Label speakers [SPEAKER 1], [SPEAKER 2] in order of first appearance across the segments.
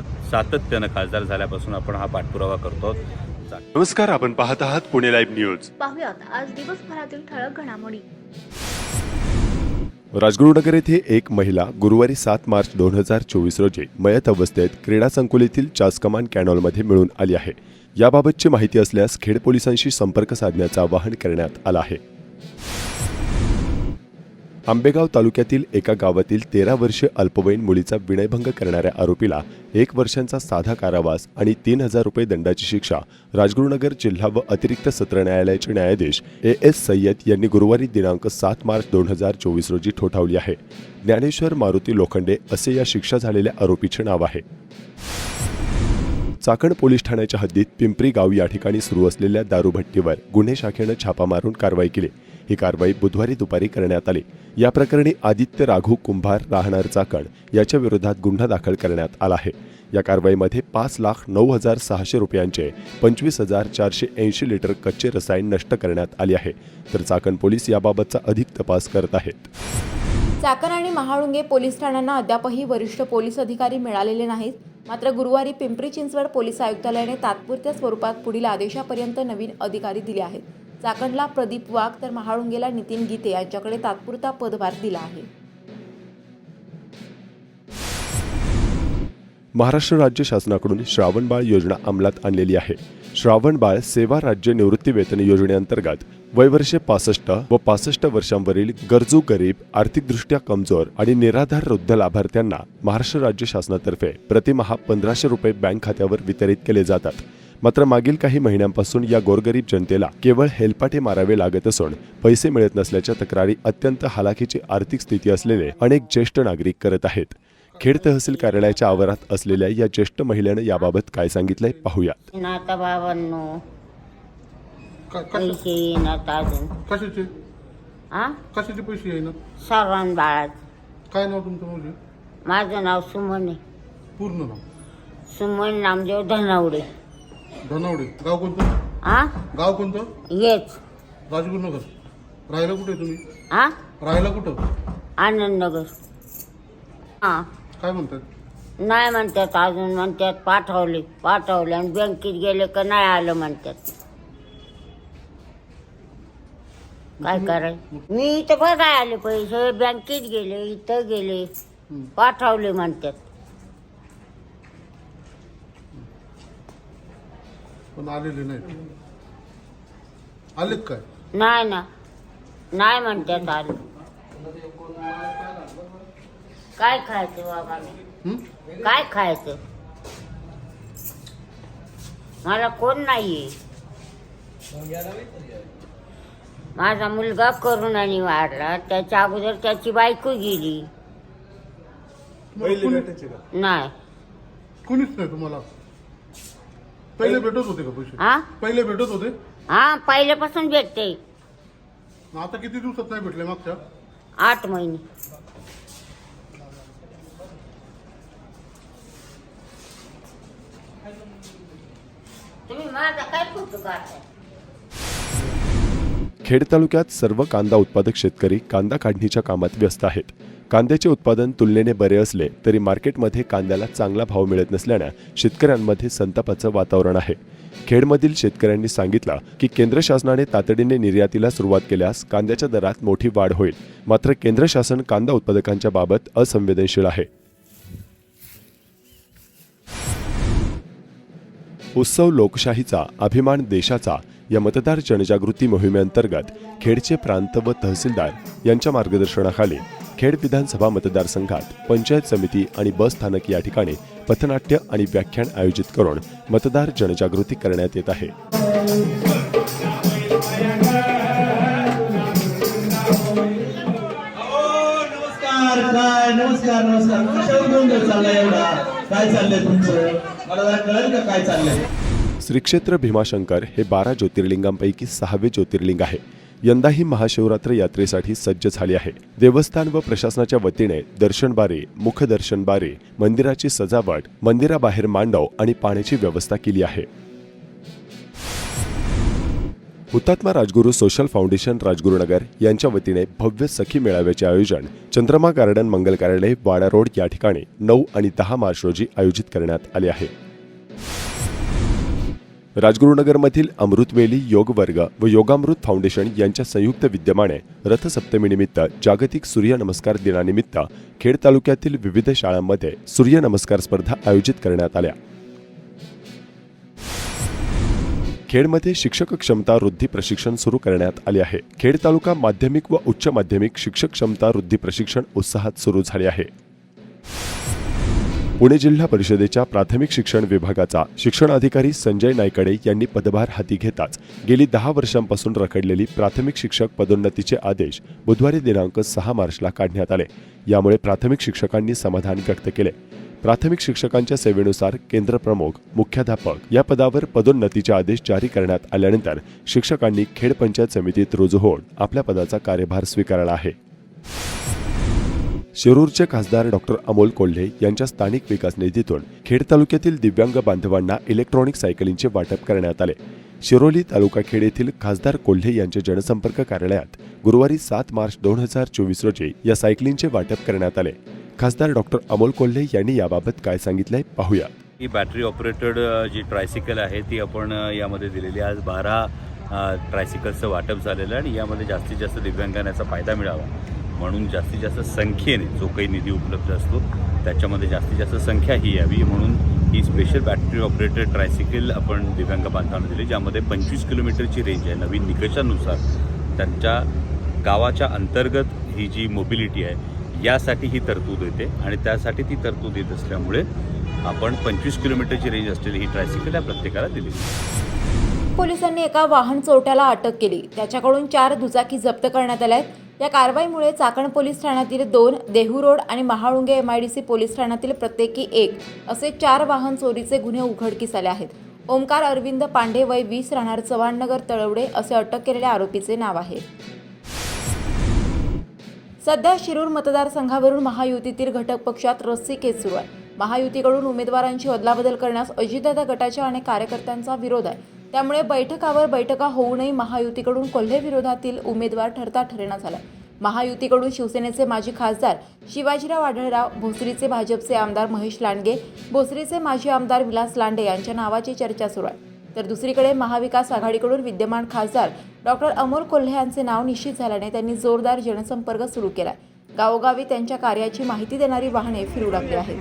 [SPEAKER 1] सातत्यानं खासदार झाल्यापासून आपण हा पाठपुरावा करतो.
[SPEAKER 2] नमस्कार आपण पाहत आहात पुणे लाईव्ह न्यूज.
[SPEAKER 3] पाहुयात आज दिवसभरातील ठळक घडामोडी.
[SPEAKER 2] राजगुरुनगर येथे एक महिला गुरुवारी सात मार्च दोन हजार चोवीस रोजी मयत अवस्थेत क्रीडा संकुलेतील चासकमान कॅनॉलमध्ये मिळून आली आहे. याबाबतची माहिती असल्यास खेड पोलिसांशी संपर्क साधण्याचं आवाहन करण्यात आलं आहे. आंबेगाव तालुक्यातील एका गावातील तेरा वर्षीय अल्पवयीन मुलीचा विनयभंग करणाऱ्या आरोपीला एक वर्षांचा साधा कारावास आणि तीन हजार रुपये दंडाची शिक्षा राजगुरुनगर जिल्हा व अतिरिक्त सत्र न्यायालयाचे न्यायाधीश ए एस सय्यद यांनी गुरुवारी दिनांक सात मार्च दोन हजार चोवीस रोजी ठोठावली आहे. ज्ञानेश्वर मारुती लोखंडे असे या शिक्षा झालेल्या आरोपीचे नाव आहे. चाकण पोलीस ठाण्याच्या हद्दीत पिंपरी गाव या ठिकाणी सुरू असलेल्या दारूभट्टीवर गुन्हे शाखेनं छापा मारून कारवाई केली. ही कारवाई बुधवारी दुपारी करण्यात आली. या प्रकरणी आदित्य राघू कुंभार राहणार चाकण याच्या विरोधात गुन्हा दाखल करण्यात आला आहे. या कारवाईमध्ये पाच लाख नऊ हजार सहाशे रुपयांचे पंचवीस हजार चारशे ऐंशी लिटर कच्चे रसायन नष्ट करण्यात आले आहे. तर चाकण पोलीस याबाबतचा अधिक तपास करत आहेत.
[SPEAKER 4] चाकण आणि महाळुंगे पोलीस ठाण्यांना अद्यापही वरिष्ठ पोलीस अधिकारी मिळालेले नाहीत. मात्र गुरुवारी पिंपरी चिंचवड पोलीस आयुक्तालयाने तात्पुरत्या स्वरूपात पुढील आदेशापर्यंत नवीन अधिकारी दिले आहेत. चाकणला प्रदीप वाघ तर महाळुंगेला नितीन गीते यांच्याकडे तात्पुरता पदभार दिला आहे.
[SPEAKER 2] महाराष्ट्र राज्य शासनाकडून श्रावणबाळ योजना अंमलात आणलेली आहे. श्रावणबाळ सेवा राज्य निवृत्ती वेतन योजनेअंतर्गत वयवर्षे पासष्ट व पासष्ट वर्षांवरील गरजू गरीब आर्थिकदृष्ट्या कमजोर आणि निराधार वृद्ध लाभार्थ्यांना महाराष्ट्र राज्य शासनातर्फे प्रतिमहा पंधराशे रुपये बँक खात्यावर वितरित केले जातात. मात्र मागील काही महिन्यांपासून या गोरगरीब जनतेला केवळ हेलपाटे मारावे लागत असून पैसे मिळत नसल्याच्या तक्रारी अत्यंत हालाखीची आर्थिक स्थिती असलेले अनेक ज्येष्ठ नागरिक करत आहेत. खेड तहसील कार्यालयाच्या आवारात असलेल्या या ज्येष्ठ महिलेनं याबाबत काय सांगितलंय पाहूयात.
[SPEAKER 5] कशाचे?
[SPEAKER 6] हा
[SPEAKER 5] कशाचे? पैसे
[SPEAKER 6] बाळात
[SPEAKER 5] काय नाव तुमचं म्हणजे
[SPEAKER 6] माझं नाव सुमन आहे.
[SPEAKER 5] पूर्ण नाव?
[SPEAKER 6] सुमन नामदेव धनावडे.
[SPEAKER 5] धनावडे. गाव कोणतं?
[SPEAKER 6] हा
[SPEAKER 5] गाव कोणतं?
[SPEAKER 6] येच
[SPEAKER 5] राजगुरुनगर. राहायला कुठे तुम्ही?
[SPEAKER 6] हा
[SPEAKER 5] राहायला कुठं?
[SPEAKER 6] आनंदनगर. हा
[SPEAKER 5] काय म्हणतात?
[SPEAKER 6] नाही म्हणतात अजून म्हणतात पाठवले. पाठवले आणि बँकेत गेले का नाही आलं म्हणतात. काय करायचं मी इथं बघाय आले पैसे. बँकेत गेले इथं गेले. पाठवले म्हणतात.
[SPEAKER 5] पण आलेले नाहीत. आलेत काय?
[SPEAKER 6] नाही ना नाही म्हणतात आलं. काय खायचं बाबा
[SPEAKER 5] हं?
[SPEAKER 6] काय खायचं? मला कोण नाहीये. माझा मुलगा करुणाने वारला त्याच्या अगोदर त्याची बायको गेली. नाही.
[SPEAKER 5] कुणीच नाही तुम्हाला? पहिले भेटत होते का पैसे?
[SPEAKER 6] हा
[SPEAKER 5] पहिले भेटत होते?
[SPEAKER 6] हा पहिल्यापासून भेटते.
[SPEAKER 5] आता किती दिवसात नाही भेटले मागच्या?
[SPEAKER 6] आठ महिने. तुम्ही माझा काय फोटो काढताय?
[SPEAKER 2] खेड तालुक्यात सर्व कांदा उत्पादक शेतकरी कांदा काढणीच्या कामात व्यस्त आहेत. कांद्याचे उत्पादन तुलनेने बरे असले तरी मार्केटमध्ये कांद्याला चांगला भाव मिळत नसल्यानं शेतकऱ्यांमध्ये संतापाचं वातावरण आहे. खेडमधील शेतकऱ्यांनी सांगितलं की केंद्र शासनाने तातडीने निर्यातीला सुरुवात केल्यास कांद्याच्या दरात मोठी वाढ होईल. मात्र केंद्र शासन कांदा उत्पादकांच्या बाबत असंवेदनशील आहे. उत्सव लोकशाहीचा अभिमान देशाचा या मतदार जनजागृती मोहिमेअंतर्गत खेडचे प्रांत व तहसीलदार यांच्या मार्गदर्शनाखाली खेड विधानसभा मतदारसंघात पंचायत समिती आणि बस स्थानक या ठिकाणी पथनाट्य आणि व्याख्यान आयोजित करून मतदार जनजागृती करण्यात येत आहे.
[SPEAKER 7] नमस्कार नमस्कार काय चाललंय तुमचं? मला जरा कळेल का काय चाललंय?
[SPEAKER 2] श्री क्षेत्र भीमाशंकर हे बारा ज्योतिर्लिंगांपैकी सहावे ज्योतिर्लिंग आहे. यंदाही महाशिवरात्र यात्रेसाठी सज्ज झाली आहे. देवस्थान व प्रशासनाच्या वतीने दर्शनबारे मुखदर्शनबारे मंदिराची सजावट मंदिराबाहेर मांडव आणि पाण्याची व्यवस्था केली आहे. हुतात्मा राजगुरू सोशल फाउंडेशन राजगुरुनगर यांच्या वतीने भव्य सखी मेळाव्याचे आयोजन चंद्रमा गार्डन मंगल कार्यालय वाडा रोड या ठिकाणी नऊ आणि दहा मार्च रोजी आयोजित करण्यात आले आहे. राजगुरुनगरमधील अमृतवेली योग वर्ग व योगामृत फाउंडेशन यांच्या संयुक्त विद्यमाने रथसप्तमीनिमित्त जागतिक सूर्यनमस्कार दिनानिमित्त खेड तालुक्यातील विविध शाळांमध्ये सूर्यनमस्कार स्पर्धा आयोजित करण्यात आल्या. खेडमध्ये शिक्षक क्षमता वृद्धी प्रशिक्षण सुरू करण्यात आले आहे. खेड तालुका माध्यमिक व उच्च माध्यमिक शिक्षक क्षमता वृद्धी प्रशिक्षण उत्साहात सुरू झाले आहे. पुणे जिल्हा परिषदेच्या प्राथमिक शिक्षण विभागाचा शिक्षण अधिकारी संजय नायकडे यांनी पदभार हाती घेताच गेली दहा वर्षांपासून रखडलेली प्राथमिक शिक्षक पदोन्नतीचे आदेश बुधवारी दिनांक सहा मार्चला काढण्यात आले. यामुळे प्राथमिक शिक्षकांनी समाधान व्यक्त केले. प्राथमिक शिक्षकांच्या सेवेनुसार केंद्र प्रमुख मुख्याध्यापक या पदावर पदोन्नतीचे आदेश जारी करण्यात आल्यानंतर शिक्षकांनी खेड पंचायत समितीत रुजू होऊन आपल्या पदाचा कार्यभार स्वीकारला आहे. शिरूरचे खासदार डॉक्टर अमोल कोल्हे यांच्या स्थानिक विकास निधीतून खेड तालुक्यातील दिव्यांग बांधवांना इलेक्ट्रॉनिक सायकलींचे वाटप करण्यात आले. शिरोली तालुका खेड येथील खासदार कोल्हे यांच्या जनसंपर्क कार्यालयात गुरुवारी सात मार्च दोन हजार चोवीस रोजी या सायकलींचे वाटप करण्यात आले. खासदार डॉक्टर अमोल कोल्हे यांनी याबाबत काय सांगितलंय पाहूया.
[SPEAKER 1] ही बॅटरी ऑपरेटेड जी ट्रायसिकल आहे ती आपण यामध्ये दिलेली आज बारा ट्रायसिकल्सचं वाटप झालेलं आणि यामध्ये जास्तीत जास्त दिव्यांगांना याचा फायदा मिळावा. म्हणून जास्तीत जास्त संख्येने जो काही निधी उपलब्ध असतो त्याच्यामध्ये जास्तीत जास्त संख्या ही यावी. म्हणून ही स्पेशल बॅटरी ऑपरेटेड ट्रायसिकल आपण दिव्यांग बांधवांना दिली ज्यामध्ये पंचवीस किलोमीटरची रेंज आहे. नवीन निकषानुसार त्यांच्या गावाच्या अंतर्गत ही जी मोबिलिटी आहे यासाठी ही तरतूद येते. आणि त्यासाठी ती तरतूद येत असल्यामुळे आपण पंचवीस किलोमीटरची रेंज असलेली ही ट्रायसिकल या प्रत्येकाला दिली.
[SPEAKER 4] पोलिसांनी एका वाहन चोरट्याला अटक केली. त्याच्याकडून चार दुचाकी जप्त करण्यात आल्या आहेत. या कारवाईमुळे चाकण पोलीस ठाण्यातील दोन देहू रोड आणि Mahalunge M I D C police ठाण्यातील प्रत्येकी एक असे चार वाहन चोरीचे गुन्हे उघडकीस आले आहेत. ओमकार अरविंद पांडे वय वीस राहणार चव्हाणनगर तळवडे असे अटक केलेल्या आरोपीचे नाव आहे. सध्या शिरूर मतदारसंघावरून महायुतीतील घटक पक्षात रस्सी केस सुरू आहे. महायुतीकडून उमेदवारांची अदलाबदल करण्यास अजितदादा गटाच्या अनेक कार्यकर्त्यांचा विरोध आहे. त्यामुळे बैठकावर बैठका होऊनही महायुतीकडून कोल्हे विरोधातील उमेदवार ठरता ठरेना झाला. महायुतीकडून शिवसेनेचे माजी खासदार शिवाजीराव आढळराव भोसरीचे भाजपचे आमदार महेश लांडगे भोसरीचे माजी आमदार विलास लांडे यांच्या नावाची चर्चा सुरू आहे. तर दुसरीकडे महाविकास आघाडीकडून विद्यमान खासदार डॉक्टर अमोल कोल्हे यांचे नाव निश्चित झाल्याने त्यांनी जोरदार जनसंपर्क सुरू केला गावोगावी त्यांच्या कार्याची माहिती देणारी वाहने फिरू लागली आहेत.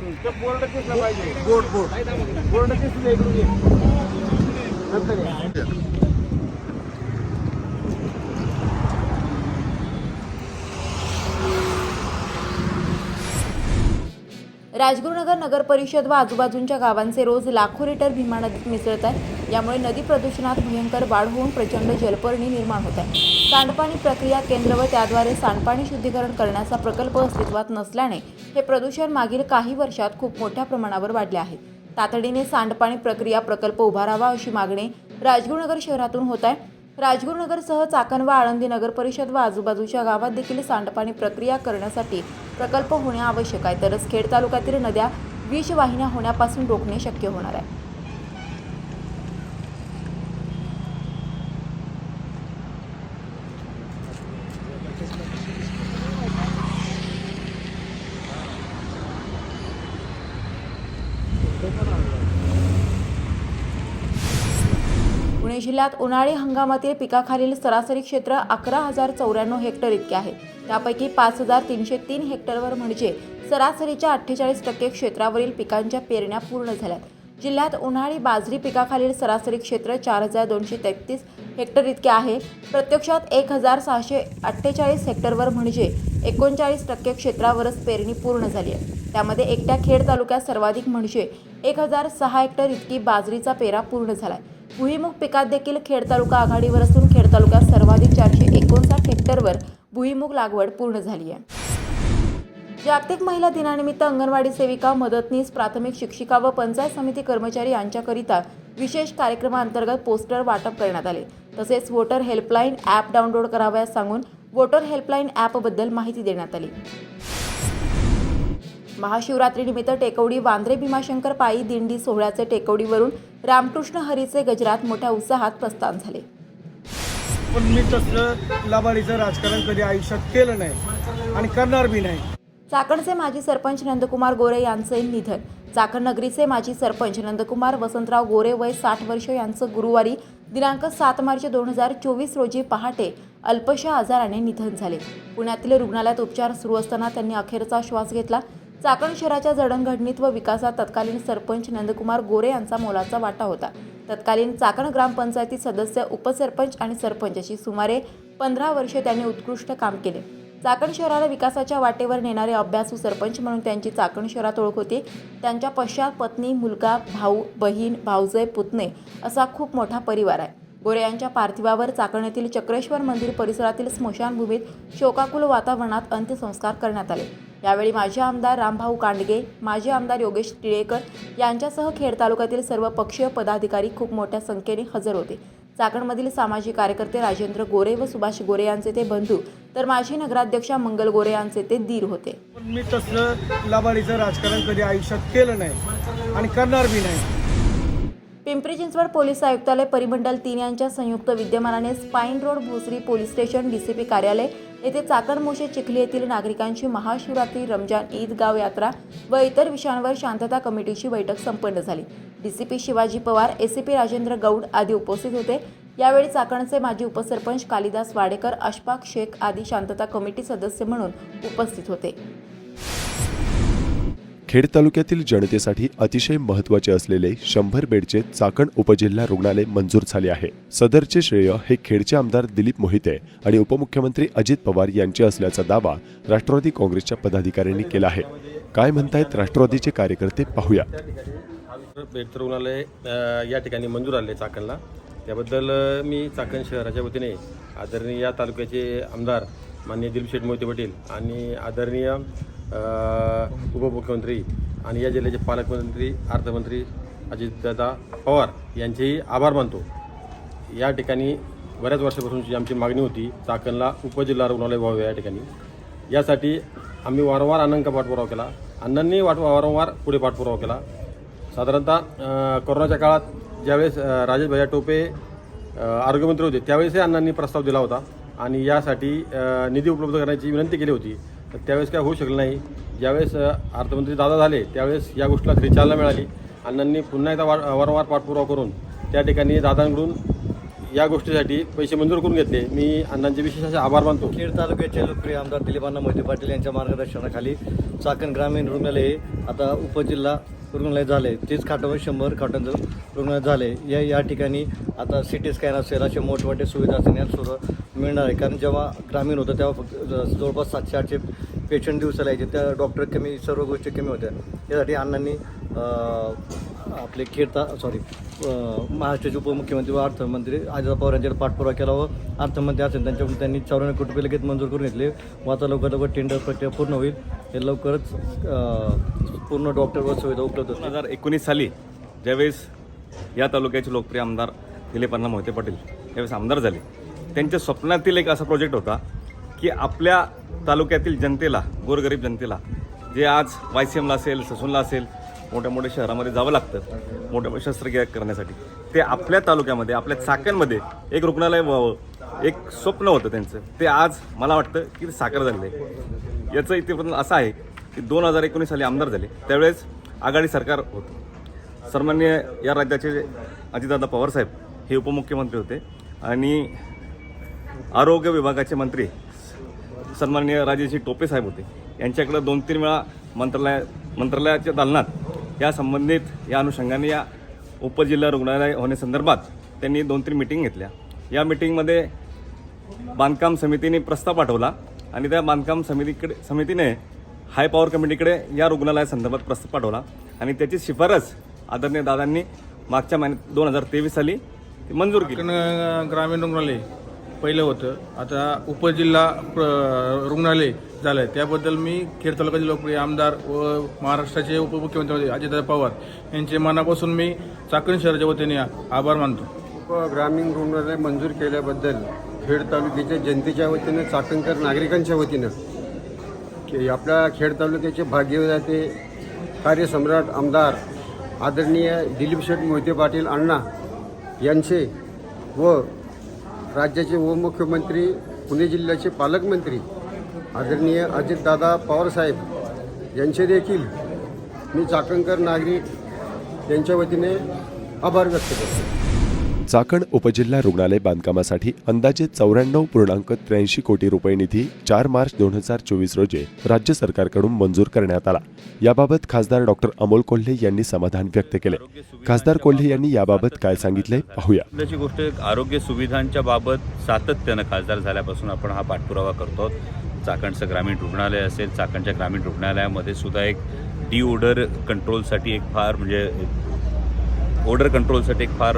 [SPEAKER 4] राजगुरुनगर नगर परिषद व आजूबाजूच्या गावांचे रोज लाखो लिटर भीमा नदीत मिसळत आहे. यामुळे नदी प्रदूषणात भयंकर वाढ होऊन प्रचंड जलपर्णी निर्माण होत आहे. सांडपाणी प्रक्रिया केंद्र व त्याद्वारे सांडपाणी शुद्धीकरण करण्याचा प्रकल्प अस्तित्वात नसल्याने हे प्रदूषण मागील काही वर्षात खूप मोठ्या प्रमाणावर वाढले आहे. तातडीने सांडपाणी प्रक्रिया प्रकल्प उभारावा अशी मागणी राजगुरुनगर शहरातून होत आहे. राजगुरुनगरसह चाकण व आळंदी नगर परिषद व आजूबाजूच्या गावात देखील सांडपाणी प्रक्रिया करण्यासाठी प्रकल्प होणे आवश्यक आहे. तरच खेड तालुक्यातील नद्या विषवाहिन्या होण्यापासून रोखणे शक्य होणार आहे. पुणे जिल्ह्यात उन्हाळी हंगामातील पिकाखालील सरासरी क्षेत्र अकरा हजार चौऱ्याण्णव हेक्टर इतके आहे. त्यापैकी पाच हजार तीनशे तीन हेक्टरवर म्हणजे सरासरीच्या अठ्ठेचाळीस टक्के क्षेत्रावरील पिकांच्या पेरण्या पूर्ण झाल्यात. जिल्ह्यात उन्हाळी बाजरी पिकाखालील सरासरी क्षेत्र चार हजार दोनशे तेहतीस हेक्टर इतके आहे. प्रत्यक्षात एक हजार सहाशे अठ्ठेचाळीस हेक्टरवर म्हणजे एकोणचाळीस टक्के क्षेत्रावरच पेरणी पूर्ण झाली आहे. त्यामध्ये एकट्या खेड तालुक्यात सर्वाधिक म्हणजे एक हजार सहा हेक्टर इतकी बाजरीचा पेरा पूर्ण झाला आहे भुईमुग पिकात देखील खेड तालुका आघाडीवर असून खेड तालुक्यात सर्वाधिक चारशे एकोणसाठ हेक्टरवर भुईमुग लागवड पूर्ण झाली आहे. जागतिक महिला दिनानिमित्त अंगणवाडी सेविका मदतनीस प्राथमिक शिक्षिका व पंचायत समिती कर्मचारी यांच्याकरिता विशेष कार्यक्रमाअंतर्गत पोस्टर वाटप करण्यात आले. तसेच वोटर हेल्पलाईन ॲप डाउनलोड करावयास सांगून वोटर हेल्पलाईन ॲपबद्दल माहिती देण्यात आली. महाशिवरात्रीनिमित्त टेकवडी वांद्रे भीमाशंकर पायी दिंडी सोहळ्याचे टेकवडीवरून रामकृष्ण हरीचे गजरात मोठ्या उत्साहात प्रस्थान झाले.
[SPEAKER 8] पण मी तसलं लबाडीचं राजकारण कधी आयुष्यात केलं नाही आणि करणार बी नाही.
[SPEAKER 4] चाकणचे माजी सरपंच नंदकुमार गोरे यांचे निधन. चाकण नगरीचे माजी सरपंच नंदकुमार वसंतराव गोरे वय साठ वर्ष यांचं गुरुवारी दिनांक सात मार्च दोन हजार चोवीस रोजी पहाटे अल्पशा आजाराने निधन झाले. पुण्यातील रुग्णालयात उपचार सुरू असताना त्यांनी अखेरचा श्वास घेतला. चाकण शहराच्या जडणघडणीत व विकासात तत्कालीन सरपंच नंदकुमार गोरे यांचा मोलाचा वाटा होता. तत्कालीन चाकण ग्रामपंचायती सदस्य उपसरपंच आणि सरपंच अशी सुमारे पंधरा वर्षे त्यांनी उत्कृष्ट काम केले. चाकण शहराला विकासाच्या वाटेवर नेणारे अभ्यासू सरपंच म्हणून त्यांची चाकण शहरात ओळख होती. त्यांच्या पश्चात पत्नी मुलगा भाऊ बहीण भाऊजय पुतणे असा खूप मोठा परिवार आहे. गोरे यांच्या पार्थिवावर चाकणीतील चक्रेश्वर मंदिर परिसरातील स्मशानभूमीत शोकाकुल वातावरणात अंत्यसंस्कार करण्यात आले. यावेळी माजी आमदार रामभाऊ कांडगे माजी आमदार योगेश टिळेकर यांच्यासह खेड तालुक्यातील सर्व पक्षीय पदाधिकारी खूप मोठ्या संख्येने हजर होते. चाकणमधील सामाजिक कार्यकर्ते राजेंद्र गोरे व सुभाष गोरे यांचे ते बंधू तर माजी नगराध्यक्षा मंगल गोरे यांचे ते दीर होते.
[SPEAKER 8] मी तसलं लबाडीचं राजकारण कधी आयुष्यात केलं नाही आणि करणार बी नाही.
[SPEAKER 4] पिंपरी चिंचवड पोलीस आयुक्तालय परिमंडल तीन यांच्या संयुक्त विद्यमानाने spine road Bhosari police station DCP कार्यालय येथे चाकणमोशे चिखली येथील नागरिकांची महाशिवरात्री रमजान ईद गाव यात्रा व इतर विषयांवर शांतता कमिटीची बैठक संपन्न झाली. डीसीपी शिवाजी पवार एसीपी राजेंद्र गौड आदी उपस्थित होते. यावेळी चाकणचे माजी उपसरपंच कालिदास वाडेकर अशफाक शेख आदी शांतता कमिटी सदस्य म्हणून उपस्थित होते.
[SPEAKER 2] खेड तालुक्यातील जनतेसाठी अतिशय महत्त्वाचे असलेले शंभर बेडचे चाकण उपजिल्हा रुग्णालय मंजूर झाले आहे. सदरचे श्रेय हे खेडचे आमदार दिलीप मोहिते आणि उपमुख्यमंत्री अजित पवार यांचे असल्याचा दावा राष्ट्रवादी काँग्रेसच्या पदाधिकाऱ्यांनी केला आहे. काय म्हणतायत राष्ट्रवादीचे कार्यकर्ते? पाहूया.
[SPEAKER 9] बेडचं रुग्णालय या ठिकाणी मंजूर आले चाकणला. त्याबद्दल मी चाकण शहराच्या वतीने आदरणीय या तालुक्याचे आमदार माननीय दिलीप शेठ मोहिते पाटील आणि आदरणीय उपमुख्यमंत्री आणि या जिल्ह्याचे पालकमंत्री अर्थमंत्री अजितदादा पवार यांचेही आभार मानतो. या ठिकाणी बऱ्याच वर्षापासूनची आमची मागणी होती चाकणला उपजिल्हा रुग्णालय व्हावे या ठिकाणी. यासाठी आम्ही वारंवार अण्णांका पाठपुरावा केला. अण्णांनी वाट वारंवार पुढे पाठपुरावा केला. साधारणतः कोरोनाच्या काळात ज्यावेळेस राजेश भैया टोपे आरोग्यमंत्री होते त्यावेळेसही अण्णांनी प्रस्ताव दिला होता. आणि यासाठी निधी उपलब्ध करण्याची विनंती केली होती. तर त्यावेळेस काय होऊ शकलं नाही. ज्यावेळेस अर्थमंत्री दादा झाले त्यावेळेस या गोष्टीला खरी चालना मिळाली. अण्णांनी पुन्हा एकदा वार वारंवार पाठपुरावा करून त्या ठिकाणी दादांकडून या गोष्टीसाठी पैसे मंजूर करून घेतले. मी अण्णांचे विशेष असे आभार मानतो.
[SPEAKER 10] खेड तालुक्याचे लोकप्रिय आमदार दिलीपांना मोहिते पाटील यांच्या मार्गदर्शनाखाली चाकण ग्रामीण रुग्णालय आता उपजिल्हा रुग्णालय झाले तीस खाटावर शंभर खाटांचं रुग्णालय झाले. या या ठिकाणी आता सी टी स्कॅन असेल असे मोठमोठे सुविधा असतील या सुरू मिळणार आहे. कारण जेव्हा ग्रामीण होतं तेव्हा फक्त ज- जवळपास सातशे आठशे पेशंट दिवसाला यायचे. त्या डॉक्टर कमी सर्व गोष्टी कमी होत्या. यासाठी अण्णांनी आपले खेळता सॉरी महाराष्ट्राचे उपमुख्यमंत्री व अर्थमंत्री अजित पवार यांच्याकडे पाठपुरावा केला व अर्थमंत्री असेल त्यांच्याकडून त्यांनी चौऱ्याण्णव कोटी रुपये लगेच मंजूर करून घेतले. व आता लवकर लवकर टेंडर प्रक्रिया पूर्ण होईल. हे लवकरच पूर्ण डॉक्टर व सुविधा उपलब्ध
[SPEAKER 11] दोन हजार एकोणीस साली ज्यावेळेस या तालुक्याचे लोकप्रिय आमदार दिलीपांना मोहिते पाटील त्यावेळेस आमदार झाले. त्यांच्या स्वप्नातील एक असा प्रोजेक्ट होता की आपल्या तालुक्यातील जनतेला गोरगरीब जनतेला जे आज वाय सी एमला असेल ससूनला असेल मोठ्या मोठ्या शहरामध्ये जावं लागतं. मोठ्या मोठ्या शस्त्रक्रिया करण्यासाठी. ते आपल्या तालुक्यामध्ये आपल्या चाकणमध्ये एक रुग्णालय व्हावं एक स्वप्न होतं त्यांचं. ते आज मला वाटतं की ते साकार झालेलं आहे. याचं इतिवृत्त असं आहे की दोन हजार एकोणीस साली आमदार झाले. त्यावेळेस आघाडी सरकार होतं. सन्मान्य या राज्याचे अजितदादा पवारसाहेब हे उपमुख्यमंत्री होते आणि आरोग्य विभागाचे मंत्री सन्माननीय राजेशी टोपे साहेब होते. यांच्याकडं दोन तीन वेळा मंत्रालया मंत्रालयाच्या दालनात या संबंधित या अनुषंगाने या उपजिल्हा रुग्णालय होण्यासंदर्भात त्यांनी दोन तीन मिटिंग घेतल्या. या मिटिंगमध्ये बांधकाम समितीने प्रस्ताव पाठवला आणि त्या बांधकाम समितीकडे समितीने हाय पॉवर कमिटीकडे या रुग्णालयासंदर्भात प्रस्ताव पाठवला. आणि त्याची शिफारस आदरणीय दादांनी मागच्या महिन्यात दोन हजार तेवीस साली मंजूर केली.
[SPEAKER 8] ग्रामीण रुग्णालय. पहिलं होतं. आता उपजिल्हा प्र- रुग्णालय झालं आहे त्याबद्दल मी खेड तालुक्याचे लोकप्रिय आमदार व महाराष्ट्राचे उपमुख्यमंत्री अजितदादा पवार यांचे मनापासून मी चाकण शहराच्या वतीने आभार मानतो.
[SPEAKER 12] ग्रामीण रुग्णालय मंजूर केल्याबद्दल खेड तालुक्याच्या जनतेच्या वतीनं चाकणकर नागरिकांच्या वतीनं की आपल्या खेड तालुक्याचे भाग्यविधाते कार्यसम्राट आमदार आदरणीय दिलीप शेठ मोहिते पाटील अण्णा यांचे व राज्याचे उपमुख्यमंत्री पुणे जिल्ह्याचे पालकमंत्री आदरणीय अजितदादा पवारसाहेब यांचे देखील मी चाकणकर नागरिक यांच्या वतीने आभार व्यक्त करतो.
[SPEAKER 2] चाकण उपजिल्हा रुग्णालय बांधकामासाठी अंदाजे चौऱ्याण्णव पूर्णांक त्र्याऐंशी कोटी रुपये निधी चार मार्च दोन हजार चोवीस रोजी राज्य सरकारकडून मंजूर करण्यात आला. याबाबत खासदार डॉक्टर अमोल कोल्हे यांनी समाधान व्यक्त केले. खासदार कोल्हे यांनी याबाबत काय सांगितले पाहूया.
[SPEAKER 1] गोष्ट एक आरोग्य सुविधांच्या बाबत सातत्यानं खासदार झाल्यापासून आपण हा पाठपुरावा करतो. चाकणचं ग्रामीण रुग्णालय असेल चाकणच्या ग्रामीण रुग्णालयामध्ये सुद्धा एक डी ओडर कंट्रोलसाठी एक फार म्हणजे ओडर कंट्रोलसाठी एक फार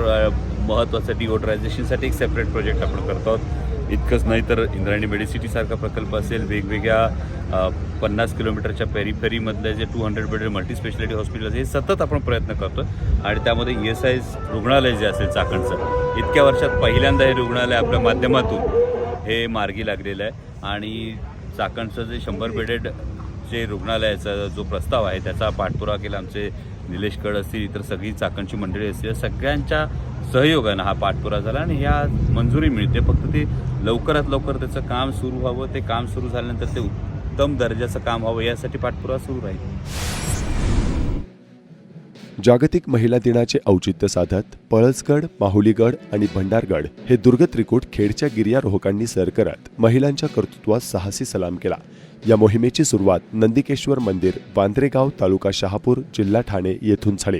[SPEAKER 1] महत्त्वाचं डिओडरायझेशनसाठी एक सेपरेट प्रोजेक्ट आपण करतो आहोत. इतकंच नाही तर इंद्रायणी मेडिसिटीसारखा प्रकल्प असेल वेगवेगळ्या पन्नास किलोमीटरच्या पेरीफेरीमधले जे two hundred bedded multispecialty hospital हे सतत आपण प्रयत्न करतो आणि त्यामध्ये ई एस आय रुग्णालय जे असेल चाकणचं इतक्या वर्षात पहिल्यांदा हे रुग्णालय आपल्या माध्यमातून हे मार्गी लागलेलं आहे. आणि चाकणचं जे शंभर बेडेड जे रुग्णालयाचा जो प्रस्ताव आहे त्याचा पाठपुरा केला आमचे निलेश कड असतील इतर सगळी चाकणची मंडळी असतील या सगळ्यांच्या सहयोगानं हा पाठपुरा झाला आणि ह्या मंजुरी मिळते. फक्त ते लवकरात लवकर त्याचं काम सुरू व्हावं ते काम सुरू झाल्यानंतर ते उत्तम दर्जाचं काम व्हावं यासाठी पाठपुरा सुरू राहील.
[SPEAKER 2] जागतिक महिला दिनाचे औचित्य साधत पळसगड माहुलीगड आणि भंडारगड हे दुर्ग त्रिकूट खेडच्या गिर्यारोहकांनी सर करत महिलांच्या कर्तृत्वास साहसी सलाम केला. या मोहिमेची सुरुवात नंदिकेश्वर मंदिर वांद्रेगाव तालुका शहापूर जिल्हा ठाणे येथून झाली.